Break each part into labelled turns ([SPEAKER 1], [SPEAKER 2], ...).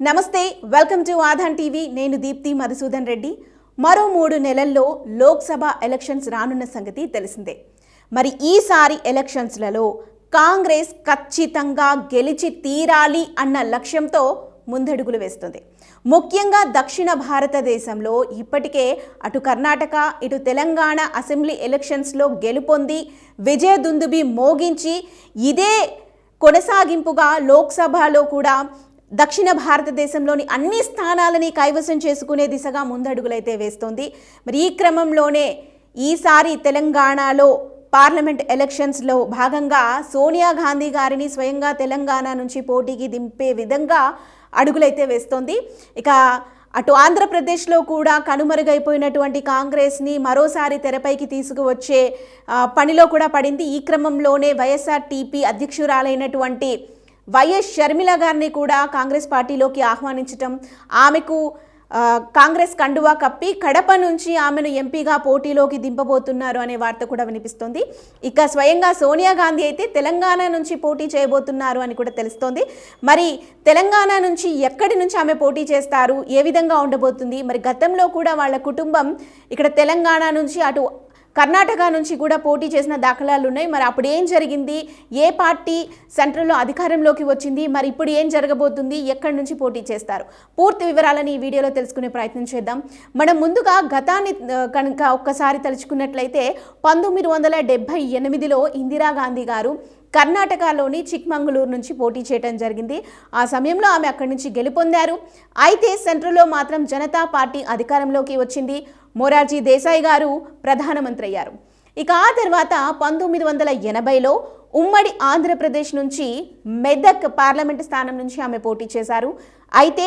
[SPEAKER 1] నమస్తే welcome to ఆధాన్ TV. నేను దీప్తి మధుసూదన్ రెడ్డి. మరో మూడు నెలల్లో లోక్సభ ఎలక్షన్స్ రానున్న సంగతి తెలిసిందే. మరి ఈసారి ఎలక్షన్స్లలో కాంగ్రెస్ ఖచ్చితంగా గెలిచి తీరాలి అన్న లక్ష్యంతో ముందడుగులు వేస్తుంది. ముఖ్యంగా దక్షిణ భారతదేశంలో ఇప్పటికే అటు కర్ణాటక ఇటు తెలంగాణ అసెంబ్లీ ఎలక్షన్స్లో గెలుపొంది విజయ దుందుబి మోగించి ఇదే కొనసాగింపుగా లోక్సభలో కూడా దక్షిణ భారతదేశంలోని అన్ని స్థానాలని కైవసం చేసుకునే దిశగా ముందడుగులైతే వేస్తోంది. మరి ఈ క్రమంలోనే ఈసారి తెలంగాణలో పార్లమెంట్ ఎలక్షన్స్లో భాగంగా సోనియా గాంధీ గారిని స్వయంగా తెలంగాణ నుంచి పోటీకి దింపే విధంగా అడుగులైతే వేస్తోంది. ఇక అటు ఆంధ్రప్రదేశ్లో కూడా కనుమరుగైపోయినటువంటి కాంగ్రెస్ని మరోసారి తెరపైకి తీసుకువచ్చే పనిలో కూడా పడింది. ఈ క్రమంలోనే వైఎస్ఆర్ టీపీ అధ్యక్షురాలైనటువంటి వైఎస్ షర్మిల గారిని కూడా కాంగ్రెస్ పార్టీలోకి ఆహ్వానించటం ఆమెకు కాంగ్రెస్ కండువా కప్పి కడప నుంచి ఆమెను ఎంపీగా పోటీలోకి దింపబోతున్నారు అనే వార్త కూడా వినిపిస్తోంది. ఇక స్వయంగా సోనియా గాంధీ అయితే తెలంగాణ నుంచి పోటీ చేయబోతున్నారు అని కూడా తెలుస్తోంది. మరి తెలంగాణ నుంచి ఎక్కడి నుంచి ఆమె పోటీ చేస్తారు? ఏ విధంగా ఉండబోతుంది? మరి గతంలో కూడా వాళ్ళ కుటుంబం ఇక్కడ తెలంగాణ నుంచి అటు కర్ణాటక నుంచి కూడా పోటీ చేసిన దాఖలాలు ఉన్నాయి మరి అప్పుడు ఏం జరిగింది? ఏ పార్టీ సెంట్రల్లో అధికారంలోకి వచ్చింది? మరి ఇప్పుడు ఏం జరగబోతుంది? ఎక్కడి నుంచి పోటీ చేస్తారు? పూర్తి వివరాలని ఈ వీడియోలో తెలుసుకునే ప్రయత్నం చేద్దాం. మనం ముందుగా గతాన్ని కనుక ఒక్కసారి తలుచుకున్నట్లయితే పంతొమ్మిది వందల డెబ్భై ఎనిమిదిలో ఇందిరాగాంధీ గారు కర్ణాటకలోని చిక్మంగళూరు నుంచి పోటీ చేయడం జరిగింది. ఆ సమయంలో ఆమె అక్కడి నుంచి గెలుపొందారు. అయితే సెంట్రల్లో మాత్రం జనతా పార్టీ అధికారంలోకి వచ్చింది. మొరార్జీ దేశాయ్ గారు ప్రధానమంత్రి అయ్యారు. ఇక ఆ తర్వాత పంతొమ్మిది వందల ఎనభైలో ఉమ్మడి ఆంధ్రప్రదేశ్ నుంచి మెదక్ పార్లమెంట్ స్థానం నుంచి ఆమె పోటీ చేశారు. అయితే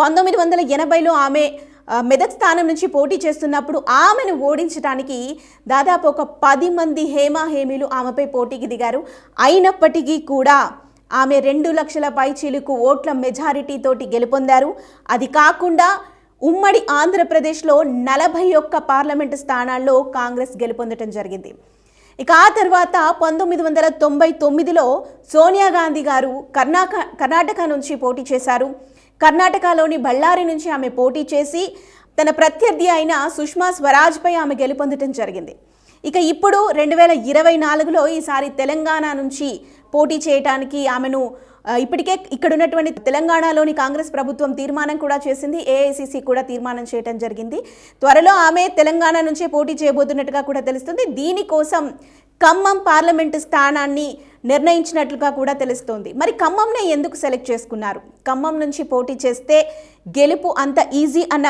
[SPEAKER 1] పంతొమ్మిది వందల ఎనభైలో ఆమె మెదక్ స్థానం నుంచి పోటీ చేస్తున్నప్పుడు ఆమెను ఓడించడానికి దాదాపు ఒక పది మంది హేమాహేమీలు ఆమెపై పోటీకి దిగారు. అయినప్పటికీ కూడా ఆమె రెండు లక్షల పైచీలకు చిలుకు ఓట్ల మెజారిటీతోటి గెలుపొందారు. అది కాకుండా ఉమ్మడి ఆంధ్రప్రదేశ్లో నలభై ఒక్క పార్లమెంటు స్థానాల్లో కాంగ్రెస్ గెలుపొందటం జరిగింది. ఇక ఆ తర్వాత పంతొమ్మిది వందల తొంభై తొమ్మిదిలో సోనియా గాంధీ గారు కర్ణాక కర్ణాటక నుంచి పోటీ చేశారు. కర్ణాటకలోని బళ్ళారి నుంచి ఆమె పోటీ చేసి తన ప్రత్యర్థి అయిన సుష్మా స్వరాజ్పై ఆమె గెలుపొందటం జరిగింది. ఇక ఇప్పుడు రెండు వేల ఇరవై నాలుగులో ఈసారి తెలంగాణ నుంచి పోటీ చేయటానికి ఆమెను ఇప్పటికే ఇక్కడ ఉన్నటువంటి తెలంగాణలోని కాంగ్రెస్ ప్రభుత్వం తీర్మానం కూడా చేసింది ఏఐసిసి కూడా తీర్మానం చేయడం జరిగింది. త్వరలో ఆమె తెలంగాణ నుంచే పోటీ చేయబోతున్నట్టుగా కూడా తెలుస్తుంది. దీనికోసం ఖమ్మం పార్లమెంటు స్థానాన్ని నిర్ణయించినట్లుగా కూడా తెలుస్తోంది. మరి ఖమ్మంనే ఎందుకు సెలెక్ట్ చేసుకున్నారు? ఖమ్మం నుంచి పోటీ చేస్తే గెలుపు అంత ఈజీ అన్న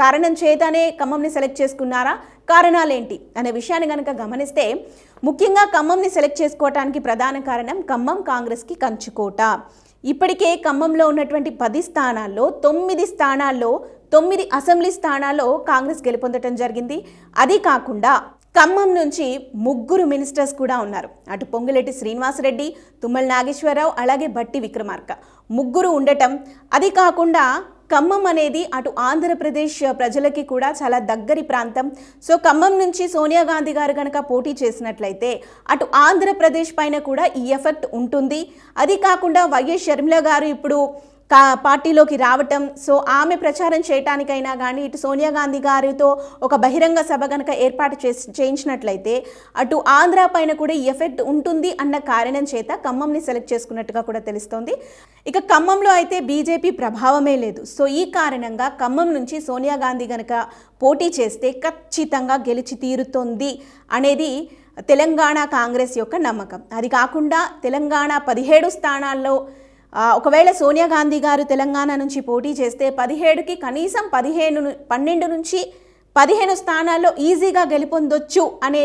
[SPEAKER 1] కారణం చేతనే ఖమ్మంని సెలెక్ట్ చేసుకున్నారా? కారణాలేంటి? అనే విషయాన్ని కనుక గమనిస్తే ముఖ్యంగా ఖమ్మంని సెలెక్ట్ చేసుకోవటానికి ప్రధాన కారణం ఖమ్మం కాంగ్రెస్కి కంచుకోట. ఇప్పటికే ఖమ్మంలో ఉన్నటువంటి పది స్థానాల్లో తొమ్మిది స్థానాల్లో తొమ్మిది అసెంబ్లీ స్థానాల్లో కాంగ్రెస్ గెలుపొందటం జరిగింది. అది కాకుండా ఖమ్మం నుంచి ముగ్గురు మినిస్టర్స్ కూడా ఉన్నారు. అటు పొంగులెట్టి శ్రీనివాసరెడ్డి తుమ్మల నాగేశ్వరరావు అలాగే బట్టి విక్రమార్క. ముగ్గురు ఉండటం అది కాకుండా ఖమ్మం అనేది అటు ఆంధ్రప్రదేశ్ ప్రజలకి కూడా చాలా దగ్గరి ప్రాంతం. సో ఖమ్మం నుంచి సోనియా గాంధీ గారు కనుక పోటీ చేసినట్లయితే అటు ఆంధ్రప్రదేశ్ పైన కూడా ఈ ఎఫెక్ట్ ఉంటుంది. అది కాకుండా వైఎస్ షర్మిల గారు ఇప్పుడు కా పార్టీలోకి రావటం. సో ఆమె ప్రచారం చేయటానికైనా కానీ ఇటు సోనియా గాంధీ గారితో ఒక బహిరంగ సభ కనుక ఏర్పాటు చేసి చేయించినట్లయితే అటు ఆంధ్ర పైన కూడా ఈ ఎఫెక్ట్ ఉంటుంది అన్న కారణం చేత ఖమ్మంని సెలెక్ట్ చేసుకున్నట్టుగా కూడా తెలుస్తోంది. ఇక ఖమ్మంలో అయితే బీజేపీ ప్రభావమే లేదు. సో ఈ కారణంగా ఖమ్మం నుంచి సోనియా గాంధీ కనుక పోటీ చేస్తే ఖచ్చితంగా గెలిచి తీరుతోంది అనేది తెలంగాణ కాంగ్రెస్ యొక్క నమ్మకం. అది కాకుండా తెలంగాణ పదిహేడు స్థానాల్లో ఒకవేళ సోనియా గాంధీ గారు తెలంగాణ నుంచి పోటీ చేస్తే పదిహేడుకి కనీసం పదిహేను పన్నెండు నుంచి పదిహేను స్థానాల్లో ఈజీగా గెలుపొందొచ్చు అనే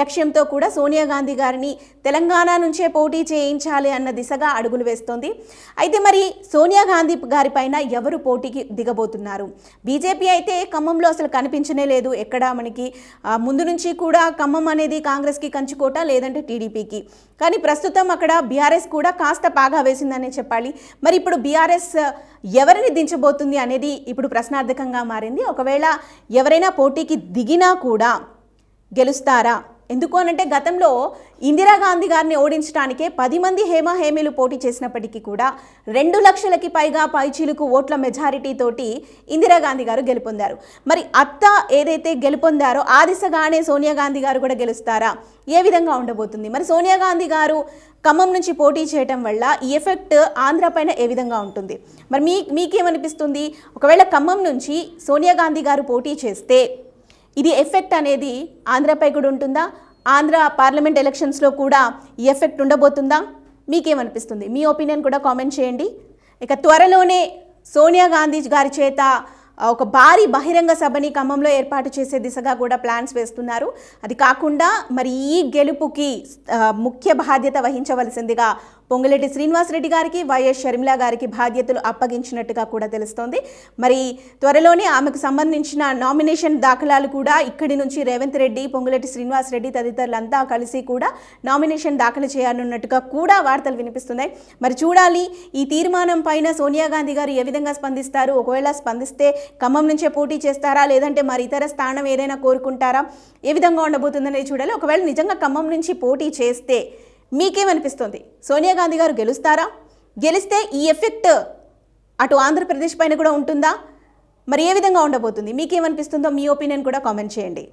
[SPEAKER 1] లక్ష్యంతో కూడా సోనియా గాంధీ గారిని తెలంగాణ నుంచే పోటీ చేయించాలి అన్న దిశగా అడుగులు వేస్తోంది. అయితే మరి సోనియా గాంధీ గారి పైన ఎవరు పోటీకి దిగబోతున్నారు? బీజేపీ అయితే ఖమ్మంలో అసలు కనిపించనే లేదు. ఎక్కడ మనకి ముందు నుంచి కూడా ఖమ్మం అనేది కాంగ్రెస్కి కంచుకోట లేదంటే టీడీపీకి. కానీ ప్రస్తుతం అక్కడ బీఆర్ఎస్ కూడా కాస్త బాగా వేసిందనే చెప్పాలి. మరి ఇప్పుడు బీఆర్ఎస్ ఎవరిని దించబోతుంది అనేది ఇప్పుడు ప్రశ్నార్థకంగా మారింది. ఒకవేళ ఎవరైనా పోటీకి దిగినా కూడా గెలుస్తారా? ఎందుకు అనంటే గతంలో ఇందిరాగాంధీ గారిని ఓడించడానికే పది మంది హేమ హేమీలు పోటీ చేసినప్పటికీ కూడా రెండు లక్షలకి పైగా పైచీలకు ఓట్ల మెజారిటీ తోటి ఇందిరాగాంధీ గారు గెలుపొందారు. మరి అత్త ఏదైతే గెలుపొందారో ఆ దిశగానే సోనియా గాంధీ గారు కూడా గెలుస్తారా? ఏ విధంగా ఉండబోతుంది? మరి సోనియా గాంధీ గారు ఖమ్మం నుంచి పోటీ చేయటం వల్ల ఈ ఎఫెక్ట్ ఆంధ్ర పైన ఏ విధంగా ఉంటుంది? మరి మీ మీకేమనిపిస్తుంది? ఒకవేళ ఖమ్మం నుంచి సోనియా గాంధీ గారు పోటీ చేస్తే ఇది ఎఫెక్ట్ అనేది ఆంధ్రపై కూడా ఉంటుందా? ఆంధ్ర పార్లమెంట్ ఎలక్షన్స్లో కూడా ఈ ఎఫెక్ట్ ఉండబోతుందా? మీకేమనిపిస్తుంది? మీ ఒపీనియన్ కూడా కామెంట్ చేయండి. ఇక త్వరలోనే సోనియా గాంధీ గారి చేత ఒక భారీ బహిరంగ సభని ఖమ్మంలో ఏర్పాటు చేసే దిశగా కూడా ప్లాన్స్ వేస్తున్నారు. అది కాకుండా మరి ఈ గెలుపుకి ముఖ్య బాధ్యత వహించవలసిందిగా పొంగులేటి శ్రీనివాసరెడ్డి గారికి వైఎస్ షర్మిల గారికి బాధ్యతలు అప్పగించినట్టుగా కూడా తెలుస్తోంది. మరి త్వరలోనే ఆమెకు సంబంధించిన నామినేషన్ దాఖలాలు కూడా ఇక్కడి నుంచి రేవంత్ రెడ్డి పొంగులేటి శ్రీనివాసరెడ్డి తదితరులంతా కలిసి కూడా నామినేషన్ దాఖలు చేయాలన్నట్టుగా కూడా వార్తలు వినిపిస్తున్నాయి. మరి చూడాలి ఈ తీర్మానం పైన సోనియా గాంధీ గారు ఏ విధంగా స్పందిస్తారు? ఒకవేళ స్పందిస్తే ఖమ్మం నుంచే పోటీ చేస్తారా? లేదంటే మరి ఇతర స్థానం ఏదైనా కోరుకుంటారా? ఏ విధంగా ఉండబోతుందనేది చూడాలి. ఒకవేళ నిజంగా ఖమ్మం నుంచి పోటీ చేస్తే మీకేమనిపిస్తుంది? సోనియా గాంధీ గారు గెలుస్తారా? గెలిస్తే ఈ ఎఫెక్ట్ అటు ఆంధ్రప్రదేశ్ పైన కూడా ఉంటుందా? మరి ఏ విధంగా ఉండబోతుంది? మీకేమనిపిస్తుందో మీ ఒపీనియన్ కూడా కామెంట్ చేయండి.